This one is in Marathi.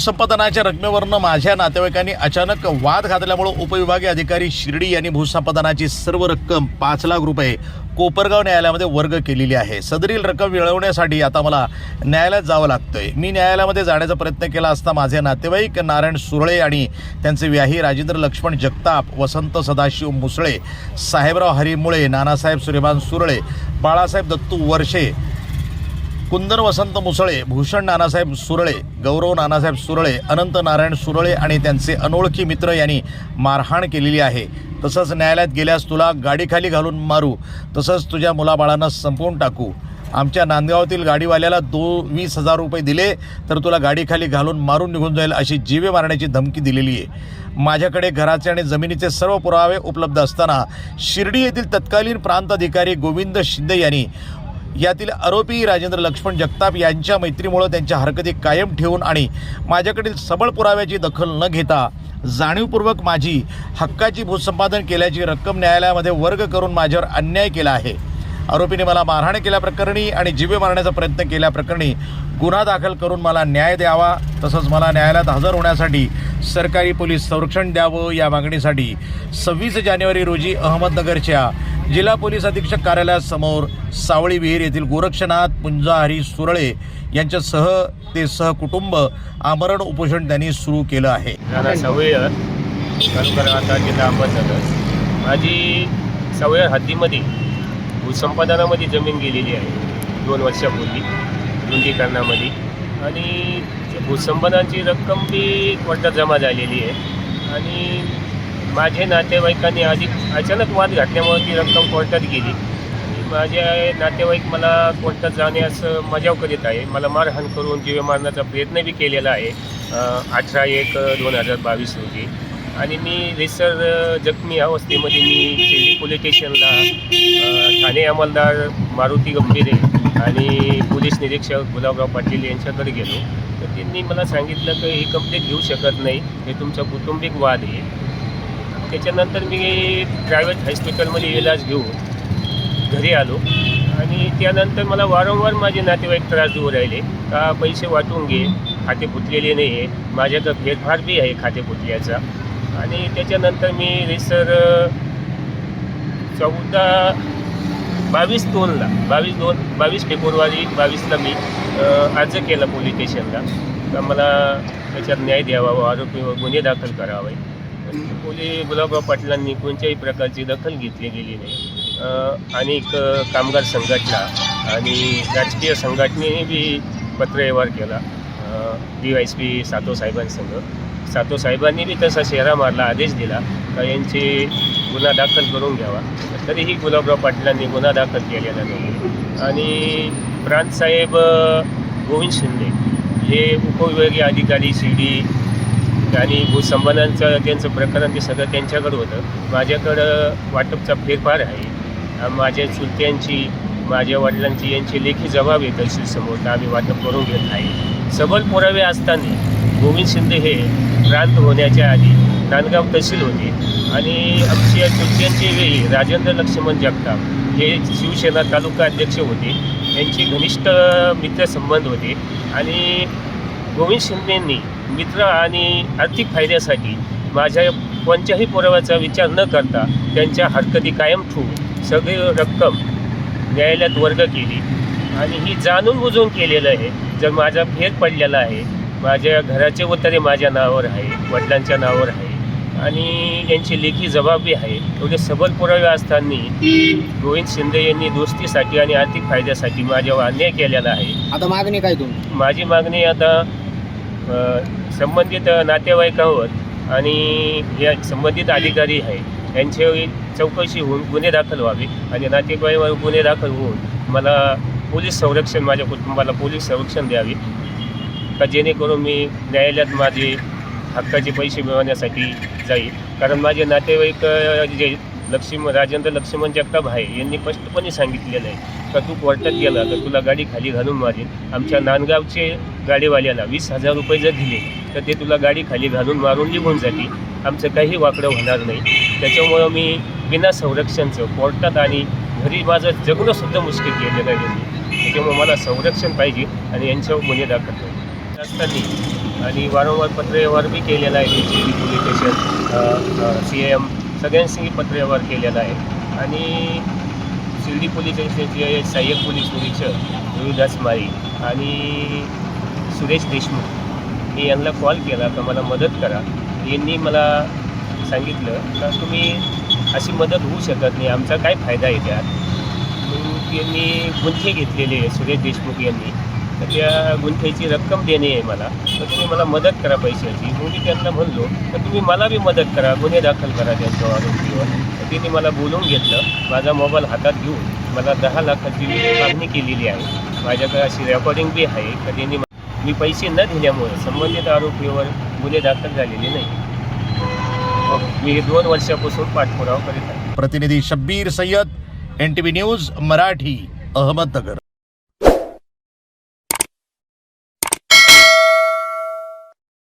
भूसंपादनाच्या रकमेवरनं माझ्या नातेवाईकांनी अचानक वाद घातल्यामुळे उपविभागीय अधिकारी शिर्डी यांनी भूसंपादनाची सर्व रक्कम पाच लाख रुपये कोपरगाव न्यायालयामध्ये वर्ग केलेली आहे. सदरील रक्कम मिळवण्यासाठी आता मला न्यायालयात जावं लागतंय. मी न्यायालयामध्ये जाण्याचा प्रयत्न केला असता माझे नातेवाईक नारायण सुरळे आणि त्यांचे व्याही राजेंद्र लक्ष्मण जगताप वसंत सदाशिव मुसळे साहेबराव हरिमुळे नानासाहेब सुरेमान सुरळे बाळासाहेब दत्तू वर्षे कुंदन वसंत मुसळे भूषण नानासाहेब सुरळे गौरव नानासाहेब सुरळे अनंत नारायण सुरळे आणि त्यांचे अनोळखी मित्र यांनी मारहाण केलेली आहे. तसंच न्यायालयात गेल्यास तुला गाडीखाली घालून मारू तसंच तुझ्या मुलाबाळांना संपवून टाकू. आमच्या नांदगावातील गाडीवाल्याला दो वीस हजार रुपये दिले तर तुला गाडीखाली घालून मारून निघून जाईल अशी जीवे मारण्याची धमकी दिलेली आहे. माझ्याकडे घराचे आणि जमिनीचे सर्व पुरावे उपलब्ध असताना शिर्डी येथील तत्कालीन प्रांत अधिकारी गोविंद शिंदे यांनी यातील आरोपी राजेंद्र लक्ष्मण जगताप यांच्या मैत्रीमुळं त्यांच्या हरकती कायम ठेवून आणि माझ्याकडील सबळ पुराव्याची दखल न घेता जाणीवपूर्वक माझी हक्काची भूसंपादन केल्याची रक्कम न्यायालयामध्ये वर्ग करून माझ्यावर अन्याय केला आहे. आरोपीने मला मारहाण केल्याप्रकरणी आणि जीवे मारण्याचा प्रयत्न केल्याप्रकरणी गुन्हा दाखल करून मला न्याय द्यावा तसंच मला न्यायालयात हजर होण्यासाठी सरकारी पोलीस संरक्षण द्यावं या मागणीसाठी सव्वीस जानेवारी रोजी अहमदनगरच्या जिल्हा पोलीस अधीक्षक कार्यालयासमोर सावळी विहीर येथील गोरक्षनाथ पुंजाहरी सुरळे यांच्यासह ते सहकुटुंब आमरण उपोषण त्यांनी सुरू केलं आहे. राणा जिल्हा अहमदनगर माझी सवय्यर हद्दीमध्ये भूसंपादनामध्ये जमीन गेलेली आहे. दोन वर्षापूर्वी रुंदीकरणामध्ये आणि भूसंपादनाची रक्कम बी कोर्टात जमा झालेली आहे. आणि माझे नातेवाईकांनी अधिक अचानक वाद घातल्यामुळे ती रक्कम कोर्टात गेली. आणि माझे नातेवाईक मला कोर्टात जाण्यास मजाव करीत आहे. मला मारहाण करून जीवे मारण्याचा प्रयत्न बी केलेला आहे. अठरा एक दोन हजार बावीस रोजी. आणि मी रेसर जखमी अवस्थेमध्ये मी शिर्डी पोलीस स्टेशनला ठाणे अंमलदार मारुती गंभीरे आणि पोलीस निरीक्षक गुलाबराव पाटील यांच्याकडे गेलो. तर त्यांनी मला सांगितलं की ही कंप्लेंट घेऊ शकत नाही. हे तुमचा कौटुंबिक वाद आहे. त्याच्यानंतर मी प्रायव्हेट हॉस्पिटलमध्ये इलाज घेऊन घरी आलो. आणि त्यानंतर मला वारंवार माझे नातेवाईक त्रास देऊ राहिले का पैसे वाटून घे खाते फुटलेले नाही आहे माझ्याकडं फेरफार बी आहे खाते फुटल्याचा. आणि त्याच्यानंतर मी रिसर चौदा बावीस दोनला बावीस दोन बावीस फेब्रुवारी बावीसला मी अर्ज केला पोलीस स्टेशनला. तर मला त्याच्यात न्याय द्यावा व आरोपी गुन्हे दाखल करावे. पण पोलीस गुलाबराव पाटलांनी कोणत्याही प्रकारची दखल घेतली गेली नाही आणि एक कामगार संघटना आणि राजकीय संघटनेने बी पत्रव्यवहार केला. डी वाय एस पी सातो साहेबांसंग. सातो साहेबांनी बी तसा शेरा मारला आदेश दिला का यांची गुन्हा दाखल करून घ्यावा. तरीही गुलाबराव पाटलांनी गुन्हा दाखल केलेला नाही. आणि प्रांतसाहेब गोविंद शिंदे हे उपविभागीय अधिकारी शिर्डी आणि भूसंबंधांचं त्यांचं प्रकरण ते सगळं त्यांच्याकडं होतं. माझ्याकडं वाटपचा फेरफार आहे. माझ्या चुलत्यांची माझ्या वडिलांची यांची लेखी जबाब आहे तहसीलसमोर आम्ही वाटप करून घेत आहे सबल पुरावे असताना गोविंद शिंदे हे प्रांत होण्याच्या आधी नांदगाव तहसील होते. आणि आमच्या चुलत्यांचे वेळी राजेंद्र लक्ष्मण जगताप हे शिवसेना तालुका अध्यक्ष होते. यांचे घनिष्ठ मित्रसंबंध होते. आणि गोविंद शिंदेंनी मित्र आणि आर्थिक फायद्यासाठी माझ्या कोणत्याही पुराव्याचा विचार न करता त्यांच्या हरकती कायम ठेवून सगळी रक्कम न्यायालयात वर्ग केली. आणि ही जाणून बुजून केलेलं आहे. जर माझा फेर पडलेला आहे माझ्या घराचे उतारे माझ्या नावावर आहे वडिलांच्या नावावर आहे. आणि यांची लेखी जबाबी आहे. एवढे सबल पुरावे असताना गोविंद शिंदे यांनी दोस्तीसाठी आणि आर्थिक फायद्यासाठी माझ्यावर अन्याय केलेला आहे. आता मागणी काय तुमची माझी मागणी आता संबंधित नातेवाईकांवर आणि या संबंधित अधिकारी आहे. यांची चौकशी होऊन गुन्हे दाखल व्हावे आणि नातेवाईकांवर गुन्हे दाखल होऊन मला पोलीस संरक्षण माझ्या कुटुंबाला पोलीस संरक्षण द्यावे. का जेणेकरून मी न्यायालयात माझे हक्काचे पैसे मिळवण्यासाठी जाईल. कारण माझे नातेवाईक जे लक्ष्मण राजेंद्र लक्ष्मण जगताप आहे यांनी स्पष्टपणे सांगितलेलं आहे का तू कोर्टात गेला तर तुला गाडी खाली घालून मारेल आमच्या नांदगावचे गाडीवाल्याला वीस हजार रुपये जर दिले तर ते तुला गाडी खाली घालून मारून निघून जातील. आमचं काही वाकडं होणार नाही. त्याच्यामुळं मी बिना संरक्षणचं कोर्टात आणि घरी माझं जगणंसुद्धा मुश्किल केलेलं आहे. त्यांनी त्याच्यामुळे मला संरक्षण पाहिजे आणि यांच्यावर गुन्हे दाखल असताना आणि वारंवार पत्रव्यवहार बी केलेला आहे Shirdi police station C M सगळ्यांशी पत्रव्यवहार केलेला आहे. आणि शिर्डी पोलीस स्टेशनचे सहाय्यक पोलीस निरीक्षक रोहिदास माळी आणि सुरेश देशमुख मी यांना कॉल केला का मला मदत करा. यांनी मला सांगितलं का तुम्ही अशी मदत होऊ शकत नाही आमचा काय फायदा आहे त्यात? यांनी गुंठे घेतलेले आहे सुरेश देशमुख यांनी. तर त्या गुंठ्याची रक्कम देणे आहे मला. तर तुम्ही मला मदत करा पैशाची. मग मी त्यांना म्हणलो तर तुम्ही मला बी मदत करा. गुन्हे दाखल करा त्यांच्या आरोपीवर. तर त्यांनी मला बोलवून घेतलं माझा मोबाईल हातात घेऊन मला दहा लाखाची मागणी केलेली आहे. माझ्याकडे अशी रेकॉर्डिंग बी आहे. तर त्यांनी मी पैसे न दिल्यामुळे संबंधित आरोपीवर गुन्हे दाखल झालेले नाही. मी हे दोन वर्षापासून पाठपुरावा करीत आहे. प्रतिनिधी Shabbir Sayyed N T V news Marathi Ahmednagar.